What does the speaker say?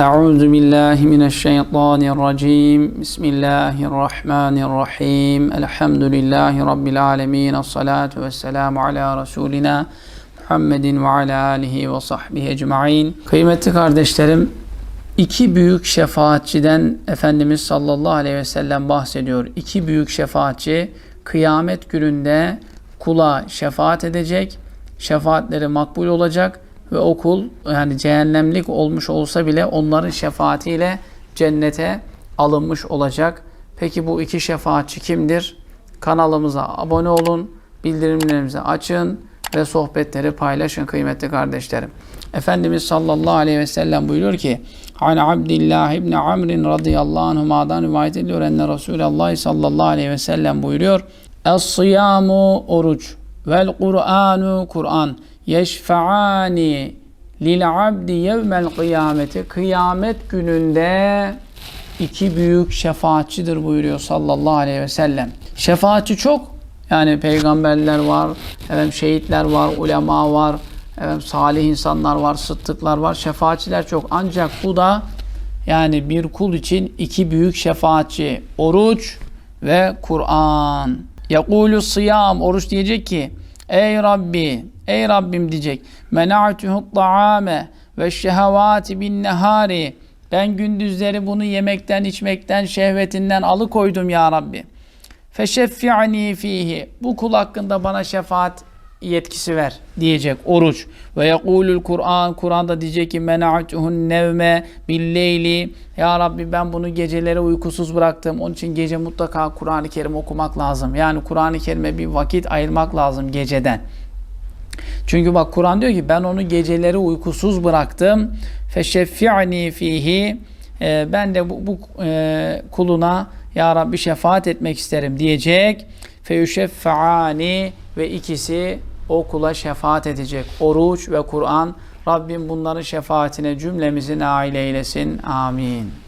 أعوذ بالله من الشيطان الرجيم بسم الله الرحمن الرحيم الحمد لله رب العالمين الصلاة والسلام على Resulina Muhammedin ve ala alihi ve sahbihi ecmain. Kıymetli kardeşlerim, iki büyük şefaatçiden Efendimiz sallallahu aleyhi ve sellem bahsediyor. İki büyük şefaatçi kıyamet gününde kula şefaat edecek, şefaatleri makbul olacak ve o kul yani cehennemlik olmuş olsa bile onların şefaatiyle cennete alınmış olacak. Peki bu iki şefaatçi kimdir? Kanalımıza abone olun, bildirimlerimizi açın ve sohbetleri paylaşın kıymetli kardeşlerim. Efendimiz sallallahu aleyhi ve sellem buyuruyor ki An Abdillah İbni Amr'in radıyallahu anhuma'dan rivayet ediyor enne Resulullah sallallahu aleyhi ve sellem buyuruyor Es-siyamu oruç vel Kur'anu Kur'an yeşfa'ani lil abdi yevmel kıyameti kıyamet gününde iki büyük şefaatçidir buyuruyor sallallahu aleyhi ve sellem. Şefaatçi çok. Yani peygamberler var, efendim şehitler var, ulema var, efendim salih insanlar var, sıddıklar var, şefaatçiler çok. Ancak bu da yani bir kul için iki büyük şefaatçi. Oruç ve Kur'an. Yakulu sıyam. Oruç diyecek ki Ey Rabbi, ey Rabbim diyecek. Mena'tuhu ta'ame ve şehevati bin nehari. Ben gündüzleri bunu yemekten, içmekten, şehvetinden alıkoydum ya Rabbi. Feşeffi'ni fihi. Bu kul hakkında bana şefaat yetkisi ver diyecek oruç. Ve yekulul Kur'an Kur'an'da diyecek ki mena'tuhun nevme billeyli. Ya Rabbi ben bunu geceleri uykusuz bıraktım. Onun için gece mutlaka Kur'an-ı Kerim okumak lazım. Yani Kur'an-ı Kerim'e bir vakit ayırmak lazım geceden. Çünkü bak Kur'an diyor ki ben onu geceleri uykusuz bıraktım. Feşeffi'ni fihi. Ee, ben de bu, bu e, kuluna ya Rabbi şefaat etmek isterim diyecek. Feyüşeffe'ani ve ikisi o kula şefaat edecek. Oruç ve Kur'an. Rabbim bunların şefaatine cümlemizi nail eylesin. Amin.